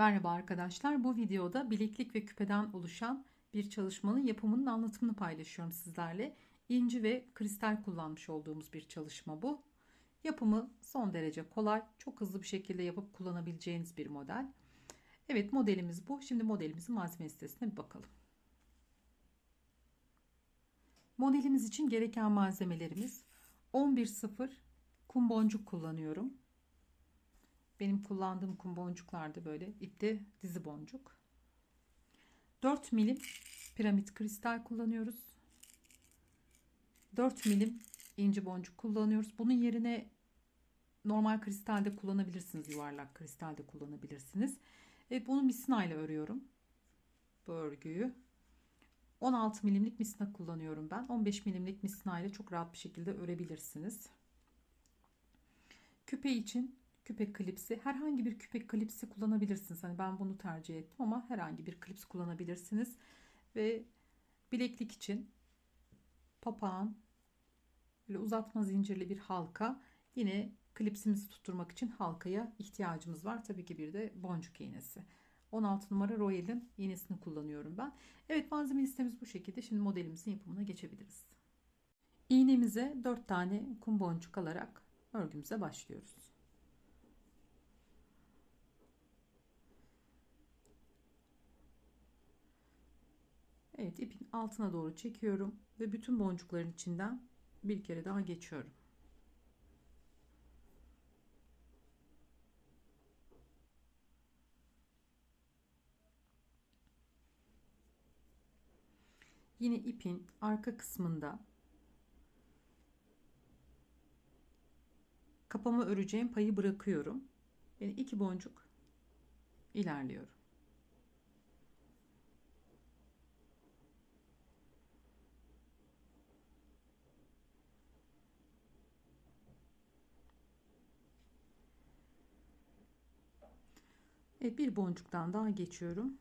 Merhaba arkadaşlar. Bu videoda bileklik ve küpeden oluşan bir çalışmanın yapımının anlatımını paylaşıyorum sizlerle. İnci ve kristal kullanmış olduğumuz bir çalışma bu. Yapımı son derece kolay, çok hızlı bir şekilde yapıp kullanabileceğiniz bir model. Evet modelimiz bu. Şimdi modelimizin malzeme listesine bir bakalım. Modelimiz için gereken malzemelerimiz 11.0 kum boncuk kullanıyorum. Benim kullandığım kum boncuklar da böyle ipte dizi boncuk. 4 milim piramit kristal kullanıyoruz. 4 milim inci boncuk kullanıyoruz. Bunun yerine normal kristalde kullanabilirsiniz. Yuvarlak kristalde kullanabilirsiniz. Evet bunu misina ile örüyorum. Bu örgüyü. 16 milimlik misina kullanıyorum ben. 15 milimlik misina ile çok rahat bir şekilde örebilirsiniz. Küpe için küpe klipsi herhangi bir küpe klipsi kullanabilirsiniz. Hani ben bunu tercih ettim ama herhangi bir klips kullanabilirsiniz. Ve bileklik için papağan böyle uzatma zincirli bir halka yine klipsimizi tutturmak için halkaya ihtiyacımız var. Tabii ki bir de boncuk iğnesi. 16 numara Royal'in iğnesini kullanıyorum ben. Evet malzeme listemiz bu şekilde. Şimdi modelimizin yapımına geçebiliriz. İğnemize 4 tane kum boncuk alarak örgümüze başlıyoruz. Evet ipin altına doğru çekiyorum ve bütün boncukların içinden bir kere daha geçiyorum. Yine ipin arka kısmında kapama öreceğim payı bırakıyorum. Yani iki boncuk ilerliyorum. Evet, bir boncuktan daha geçiyorum.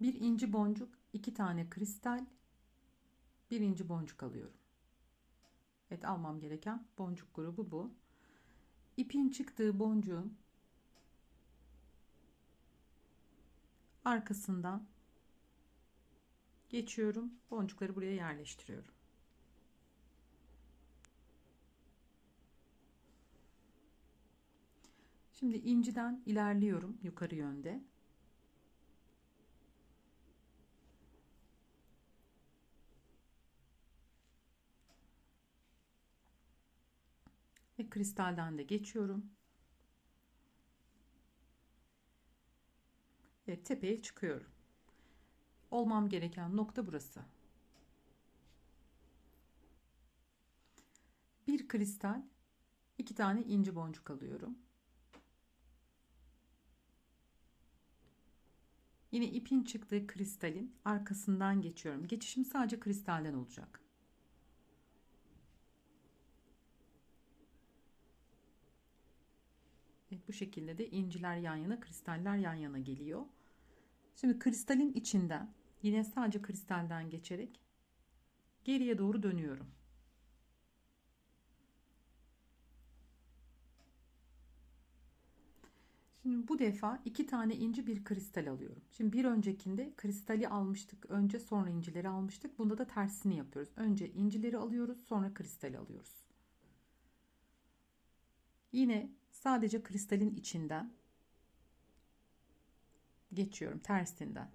Bir inci boncuk, iki tane kristal, bir inci boncuk alıyorum. Evet almam gereken boncuk grubu bu. İpin çıktığı boncuğun arkasından geçiyorum. Boncukları buraya yerleştiriyorum. Şimdi inciden ilerliyorum yukarı yönde. Ve kristalden de geçiyorum. Ve tepeye çıkıyorum olmam gereken nokta burası. Bir kristal, iki tane inci boncuk alıyorum. Yine ipin çıktığı kristalin arkasından geçiyorum. Geçişim sadece kristalden olacak. Evet, bu şekilde de inciler yan yana, kristaller yan yana geliyor. Şimdi kristalin içinden yine sadece kristalden geçerek geriye doğru dönüyorum. Şimdi bu defa iki tane inci bir kristal alıyorum. Şimdi bir öncekinde kristali almıştık. Önce sonra incileri almıştık. Bunda da tersini yapıyoruz. Önce incileri alıyoruz sonra kristali alıyoruz. Yine sadece kristalin içinden geçiyorum tersinden.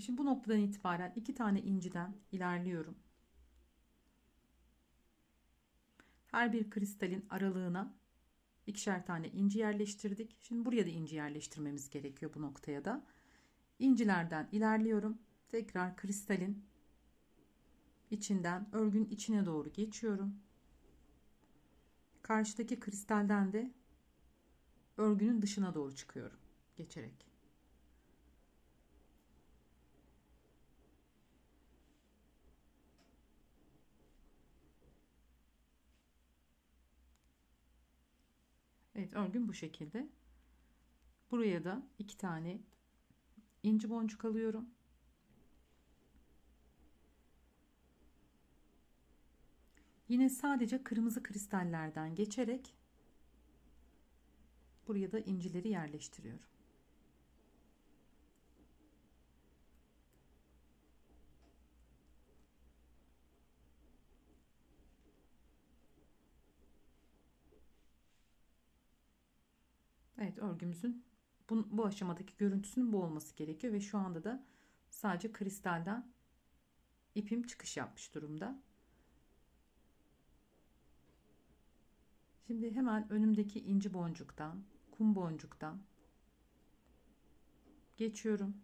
Şimdi bu noktadan itibaren iki tane inciden ilerliyorum. Her bir kristalin aralığına ikişer tane inci yerleştirdik. Şimdi buraya da inci yerleştirmemiz gerekiyor bu noktaya da. İncilerden ilerliyorum. Tekrar kristalin içinden örgün içine doğru geçiyorum. Karşıdaki kristalden de örgünün dışına doğru çıkıyorum geçerek. Evet örgüm bu şekilde. Buraya da iki tane inci boncuk alıyorum. Yine sadece kırmızı kristallerden geçerek buraya da incileri yerleştiriyorum. Evet örgümüzün bu, bu aşamadaki görüntüsünün bu olması gerekiyor ve şu anda da sadece kristalden ipim çıkış yapmış durumda. Şimdi hemen önümdeki inci boncuktan, kum boncuktan geçiyorum.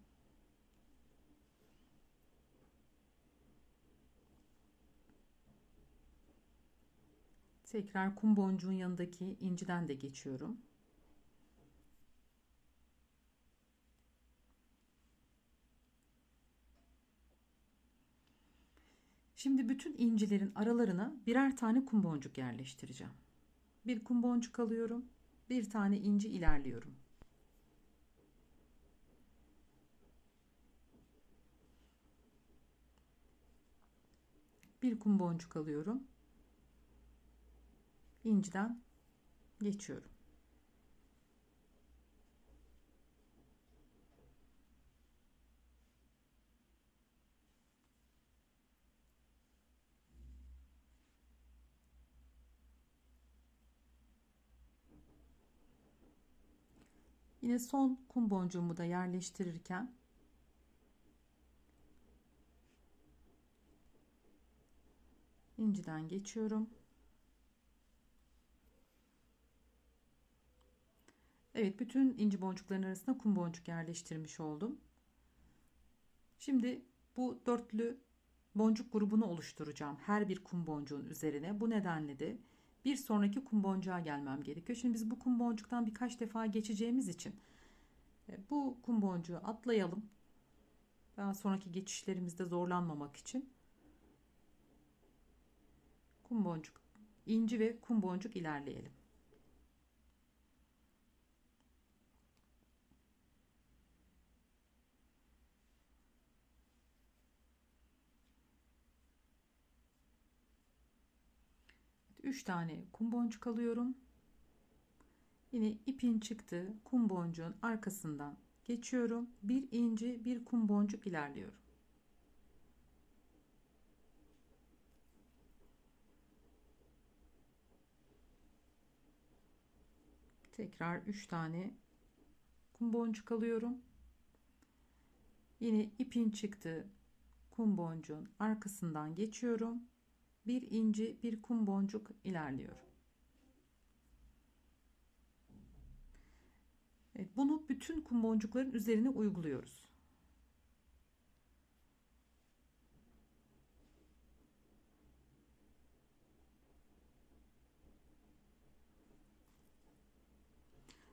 Tekrar kum boncuğun yanındaki inciden de geçiyorum. Şimdi bütün incilerin aralarına birer tane kum boncuk yerleştireceğim. Bir kum boncuk alıyorum. Bir tane inci ilerliyorum. Bir kum boncuk alıyorum. İnciden geçiyorum. Yine son kum boncuğumu da yerleştirirken inciden geçiyorum. Evet bütün inci boncukların arasında kum boncuk yerleştirmiş oldum. Şimdi bu dörtlü boncuk grubunu oluşturacağım. Her bir kum boncuğun üzerine. Bu nedenle de bir sonraki kum boncuğa gelmem gerekiyor. Şimdi biz bu kum boncuktan birkaç defa geçeceğimiz için e, bu kum boncuğu atlayalım. Daha sonraki geçişlerimizde zorlanmamak için kum boncuk, inci ve kum boncuk ilerleyelim. Üç tane kum boncuk alıyorum. Yine ipin çıktığı kum boncuğun arkasından geçiyorum. Bir inci, bir kum boncuk ilerliyorum. Tekrar 3 tane kum boncuk alıyorum. Yine ipin çıktığı kum boncuğun arkasından geçiyorum. Bir inci, bir kum boncuk ilerliyorum. Evet, bunu bütün kum boncukların üzerine uyguluyoruz.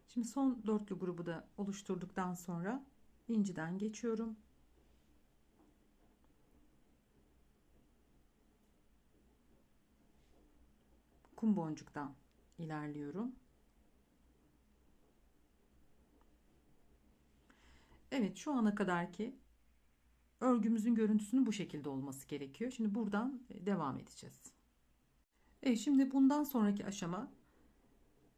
Şimdi son dörtlü grubu da oluşturduktan sonra inciden geçiyorum. Kum boncuktan ilerliyorum. Evet şu ana kadar ki örgümüzün görüntüsünün bu şekilde olması gerekiyor. Şimdi buradan e, devam edeceğiz. Evet şimdi bundan sonraki aşama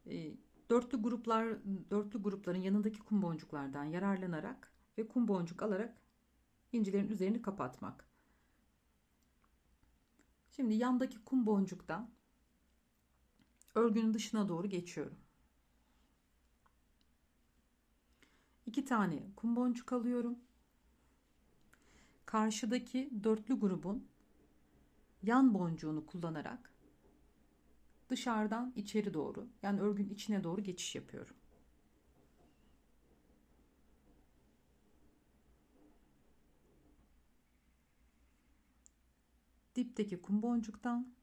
e, dörtlü gruplar dörtlü grupların yanındaki kum boncuklardan yararlanarak ve kum boncuk alarak incilerin üzerini kapatmak. Şimdi yandaki kum boncuktan örgünün dışına doğru geçiyorum. İki tane kum boncuk alıyorum. Karşıdaki dörtlü grubun yan boncuğunu kullanarak dışarıdan içeri doğru yani örgün içine doğru geçiş yapıyorum. Dipteki kum boncuktan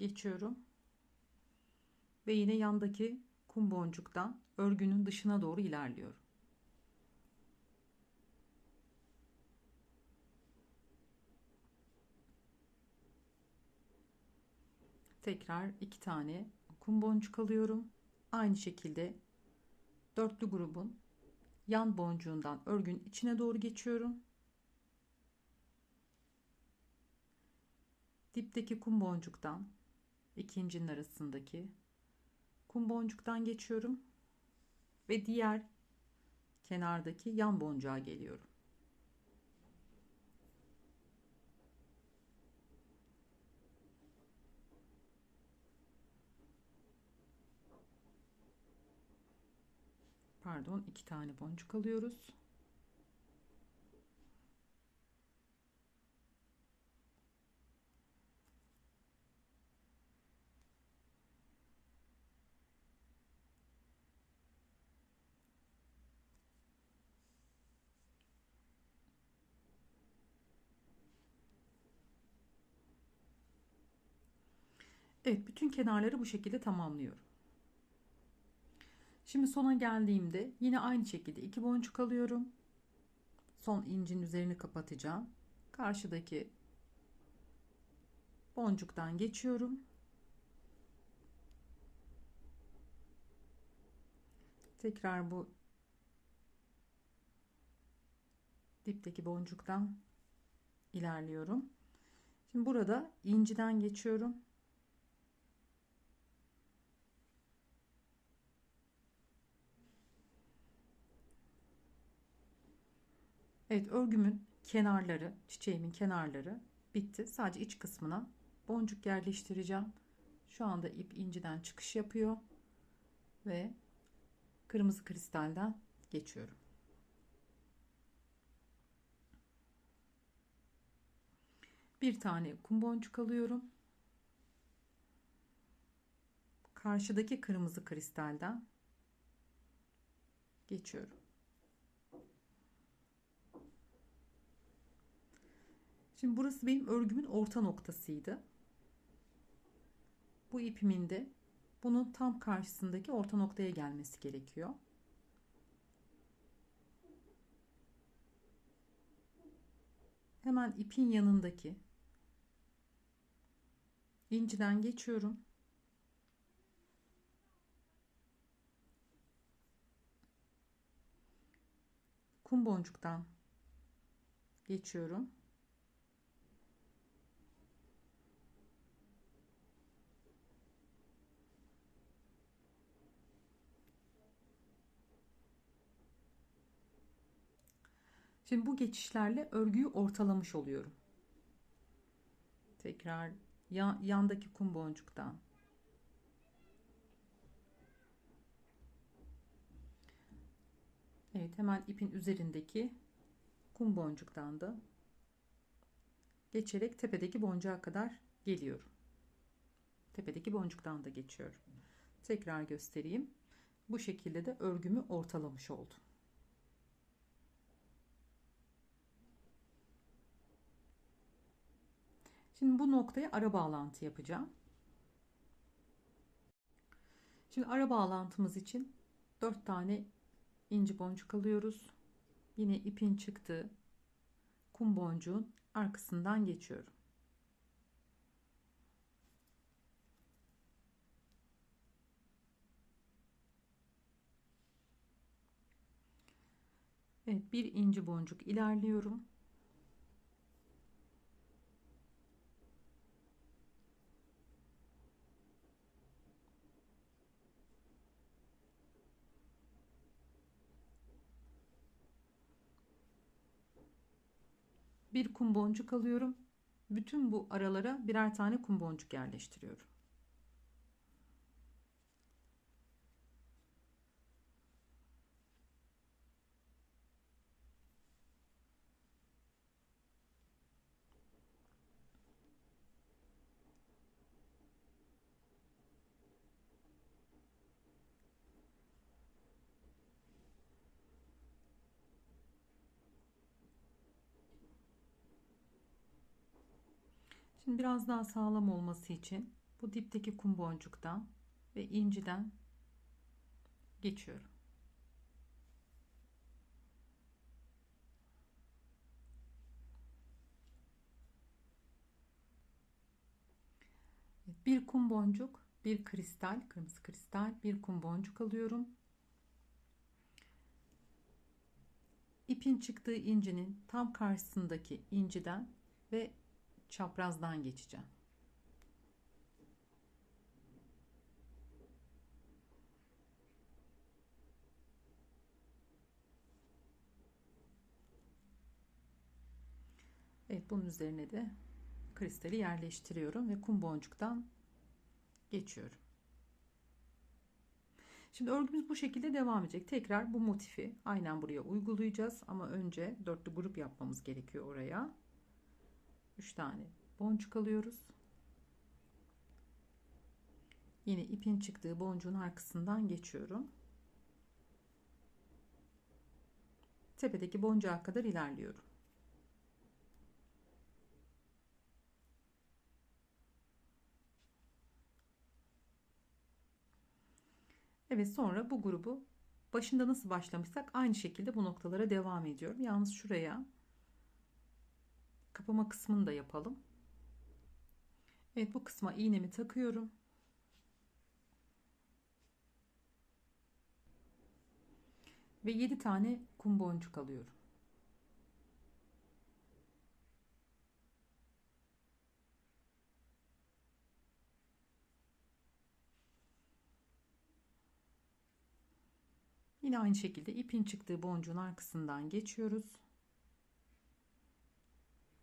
geçiyorum. Ve yine yandaki kum boncuktan örgünün dışına doğru ilerliyorum. Tekrar iki tane kum boncuk alıyorum. Aynı şekilde dörtlü grubun yan boncuğundan örgün içine doğru geçiyorum. Dipteki kum boncuktan ikincinin arasındaki kum boncuktan geçiyorum ve diğer kenardaki yan boncuğa geliyorum. Pardon, iki tane boncuk alıyoruz. Evet, bütün kenarları bu şekilde tamamlıyorum. Şimdi sona geldiğimde yine aynı şekilde iki boncuk alıyorum. Son incin üzerini kapatacağım. Karşıdaki boncuktan geçiyorum. Tekrar bu dipteki boncuktan ilerliyorum. Şimdi burada inciden geçiyorum. Evet örgümün kenarları, çiçeğimin kenarları bitti. Sadece iç kısmına boncuk yerleştireceğim. Şu anda ip inciden çıkış yapıyor ve kırmızı kristalden geçiyorum. Bir tane kum boncuk alıyorum. Karşıdaki kırmızı kristalden geçiyorum. Şimdi burası benim örgümün orta noktasıydı. Bu ipimin de bunun tam karşısındaki orta noktaya gelmesi gerekiyor. Hemen ipin yanındaki inciden geçiyorum. Kum boncuktan geçiyorum. Şimdi bu geçişlerle örgüyü ortalamış oluyorum. Tekrar yan, yandaki kum boncuktan Evet hemen ipin üzerindeki kum boncuktan da geçerek tepedeki boncuğa kadar geliyorum. Tepedeki boncuktan da geçiyorum. Tekrar göstereyim. Bu şekilde de örgümü ortalamış oldum. Şimdi bu noktaya ara bağlantı yapacağım. Şimdi ara bağlantımız için 4 tane inci boncuk alıyoruz. Yine ipin çıktığı kum boncuğun arkasından geçiyorum. Evet bir inci boncuk ilerliyorum. Bir kum boncuk alıyorum. Bütün bu aralara birer tane kum boncuk yerleştiriyorum. Şimdi biraz daha sağlam olması için bu dipteki kum boncuktan ve inciden geçiyorum. Bir kum boncuk, bir kristal, kırmızı kristal, bir kum boncuk alıyorum. İpin çıktığı incinin tam karşısındaki inciden ve çaprazdan geçeceğim. Evet bunun üzerine de kristali yerleştiriyorum ve kum boncuktan geçiyorum. Şimdi örgümüz bu şekilde devam edecek. Tekrar bu motifi aynen buraya uygulayacağız ama önce dörtlü grup yapmamız gerekiyor oraya. 3 tane boncuk alıyoruz. Yine ipin çıktığı boncuğun arkasından geçiyorum. Tepedeki boncuğa kadar ilerliyorum. Evet sonra bu grubu başında nasıl başlamışsak aynı şekilde bu noktalara devam ediyorum. Yalnız şuraya kapama kısmını da yapalım. Evet bu kısma iğnemi takıyorum. Ve 7 tane kum boncuk alıyorum. Yine aynı şekilde ipin çıktığı boncuğun arkasından geçiyoruz.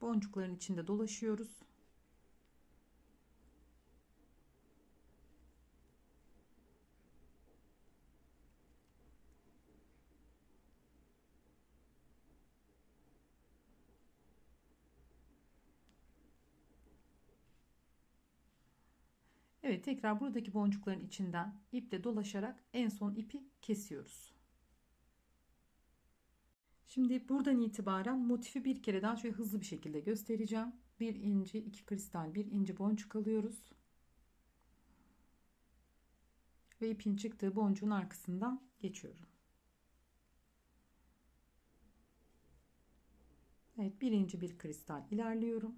Boncukların içinde dolaşıyoruz. Evet tekrar buradaki boncukların içinden iple dolaşarak en son ipi kesiyoruz. Şimdi buradan itibaren motifi bir kere daha şöyle hızlı bir şekilde göstereceğim. Bir inci, iki kristal, bir inci boncuk alıyoruz. Ve ipin çıktığı boncuğun arkasından geçiyorum. Evet birinci bir kristal ilerliyorum.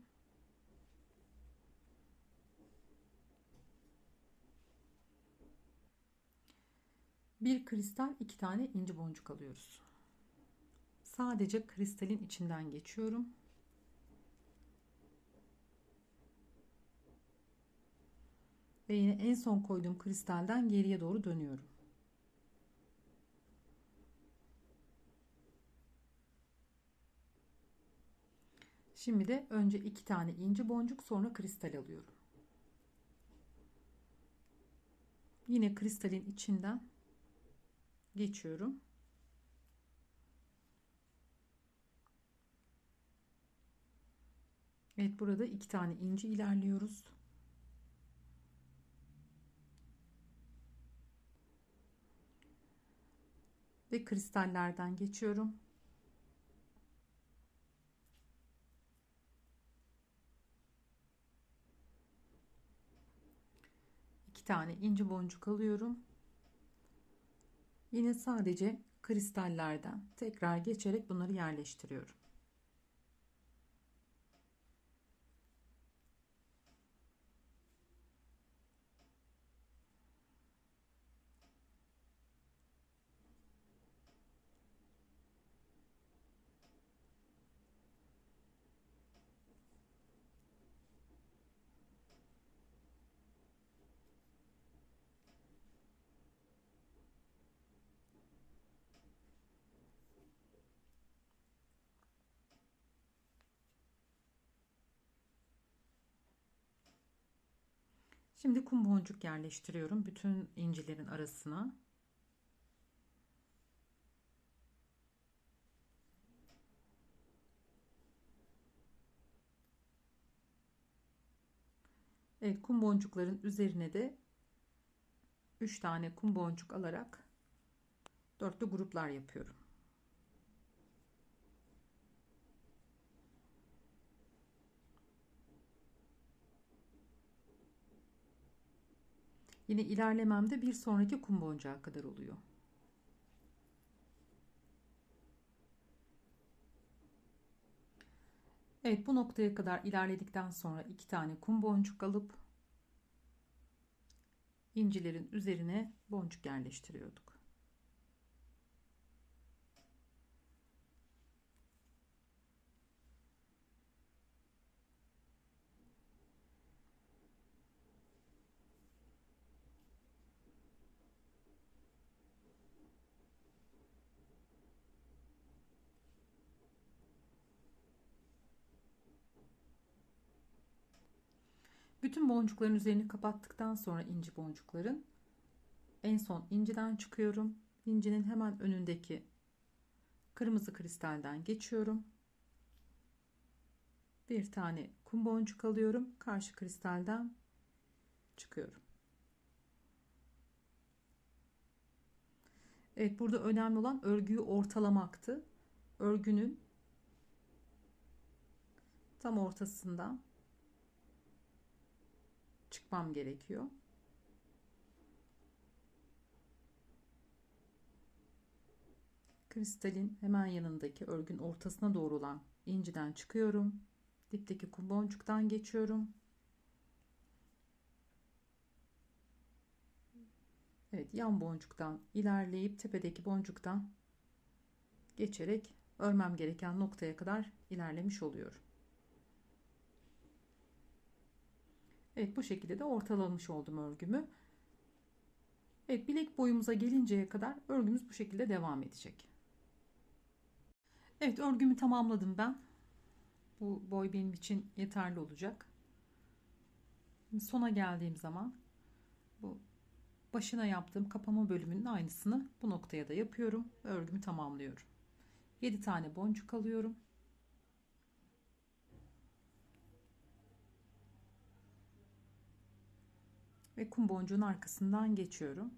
Bir kristal iki tane inci boncuk alıyoruz. Sadece kristalin içinden geçiyorum. Ve yine en son koyduğum kristalden geriye doğru dönüyorum. Şimdi de önce iki tane inci boncuk sonra kristal alıyorum. Yine kristalin içinden geçiyorum. Evet burada iki tane inci ilerliyoruz. Ve kristallerden geçiyorum. İki tane inci boncuk alıyorum. Yine sadece kristallerden tekrar geçerek bunları yerleştiriyorum. Şimdi kum boncuk yerleştiriyorum bütün incilerin arasına. Evet kum boncukların üzerine de 3 tane kum boncuk alarak dörtlü gruplar yapıyorum. Yine ilerlememde bir sonraki kum boncuğa kadar oluyor. Evet bu noktaya kadar ilerledikten sonra iki tane kum boncuk alıp incilerin üzerine boncuk yerleştiriyorduk. Bütün boncukların üzerini kapattıktan sonra inci boncukların en son inciden çıkıyorum. İncinin hemen önündeki kırmızı kristalden geçiyorum. Bir tane kum boncuk alıyorum. Karşı kristalden çıkıyorum. Evet burada önemli olan örgüyü ortalamaktı. Örgünün tam ortasından çıkmam gerekiyor. Kristalin hemen yanındaki örgün ortasına doğru olan inciden çıkıyorum. Dipteki kum boncuktan geçiyorum. Evet yan boncuktan ilerleyip tepedeki boncuktan geçerek örmem gereken noktaya kadar ilerlemiş oluyorum. Evet bu şekilde de ortalamış oldum örgümü. Evet bilek boyumuza gelinceye kadar örgümüz bu şekilde devam edecek. Evet örgümü tamamladım ben. Bu boy benim için yeterli olacak. Sona geldiğim zaman bu başına yaptığım kapama bölümünün aynısını bu noktaya da yapıyorum. Örgümü tamamlıyorum. 7 tane boncuk alıyorum. Ve kum boncuğun arkasından geçiyorum.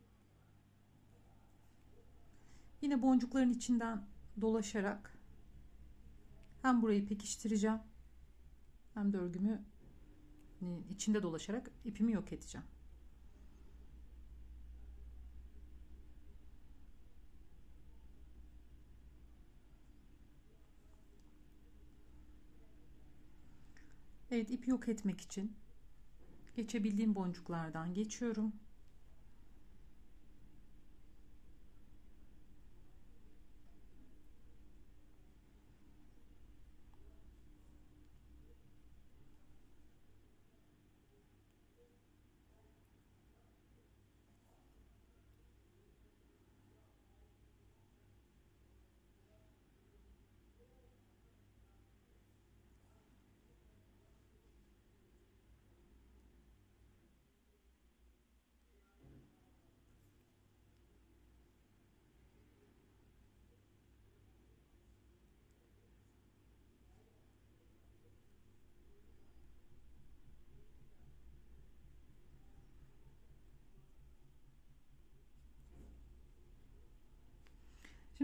Yine boncukların içinden dolaşarak hem burayı pekiştireceğim hem de örgümü içinde dolaşarak ipimi yok edeceğim. Evet ipi yok etmek için geçebildiğim boncuklardan geçiyorum.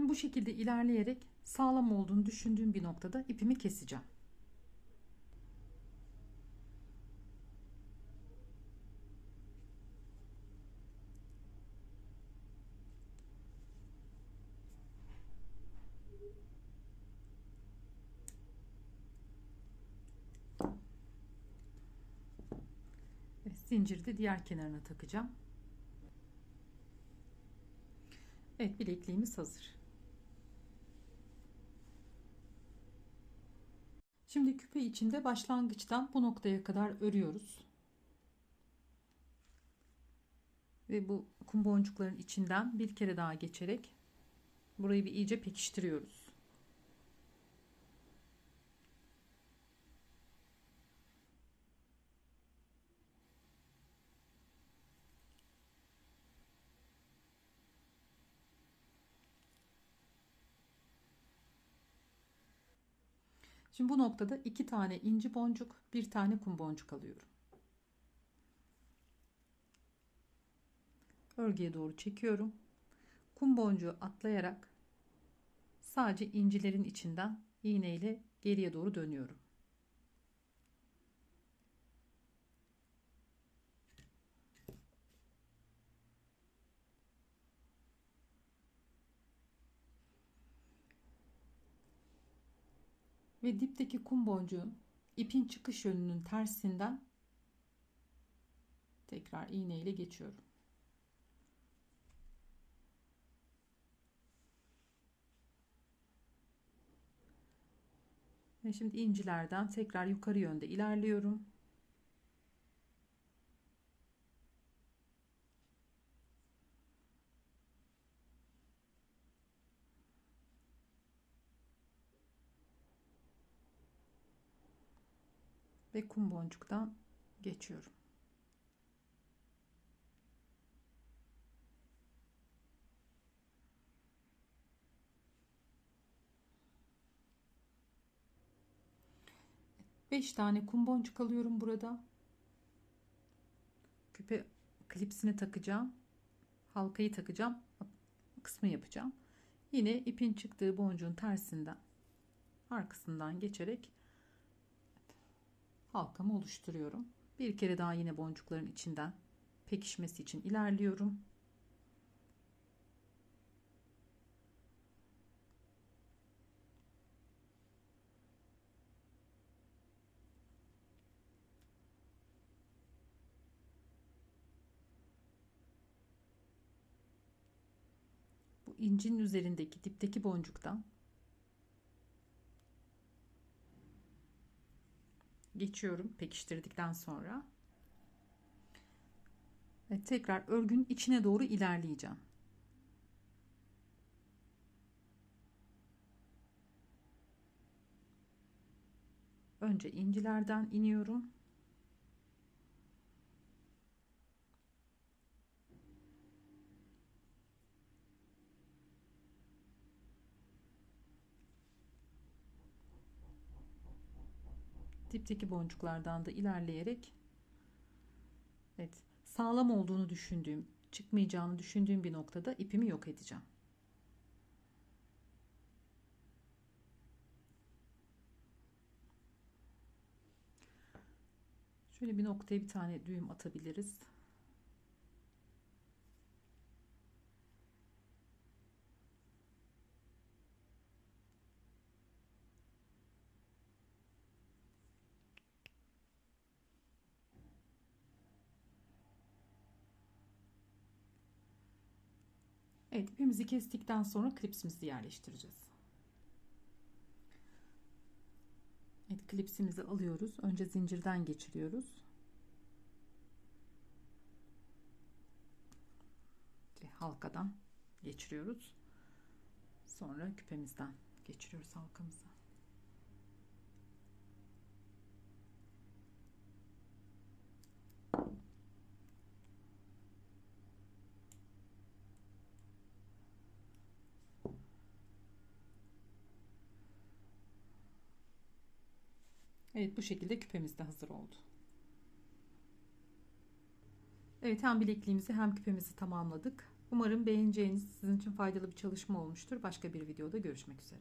Bu şekilde ilerleyerek sağlam olduğunu düşündüğüm bir noktada ipimi keseceğim. Evet, zinciri de diğer kenarına takacağım. Evet bilekliğimiz hazır. Şimdi küpe içinde başlangıçtan bu noktaya kadar örüyoruz. Ve bu kum boncukların içinden bir kere daha geçerek burayı bir iyice pekiştiriyoruz. Şimdi bu noktada iki tane inci boncuk, bir tane kum boncuk alıyorum. Örgüye doğru çekiyorum. Kum boncuğu atlayarak sadece incilerin içinden iğne ile geriye doğru dönüyorum. ve dipteki kum boncuğu ipin çıkış yönünün tersinden tekrar iğne ile geçiyorum. Ve şimdi incilerden tekrar yukarı yönde ilerliyorum. Ve kum boncuktan geçiyorum. Beş tane kum boncuk alıyorum burada. Küpe klipsini takacağım. Halkayı takacağım. Kısmı yapacağım. Yine ipin çıktığı boncuğun tersinden arkasından geçerek halkamı oluşturuyorum. Bir kere daha yine boncukların içinden pekişmesi için ilerliyorum. Bu incinin üzerindeki dipteki boncuktan geçiyorum pekiştirdikten sonra ve tekrar örgünün içine doğru ilerleyeceğim. Önce incilerden iniyorum. Dipteki boncuklardan da ilerleyerek evet sağlam olduğunu düşündüğüm çıkmayacağını düşündüğüm bir noktada ipimi yok edeceğim. Şöyle bir noktaya bir tane düğüm atabiliriz. Evet ipimizi kestikten sonra klipsimizi yerleştireceğiz. Evet klipsimizi alıyoruz. Önce zincirden geçiriyoruz. Halkadan geçiriyoruz. Sonra küpemizden geçiriyoruz halkamızı. Evet bu şekilde küpemiz de hazır oldu. Evet hem bilekliğimizi hem küpemizi tamamladık. Umarım beğeneceğiniz sizin için faydalı bir çalışma olmuştur. Başka bir videoda görüşmek üzere.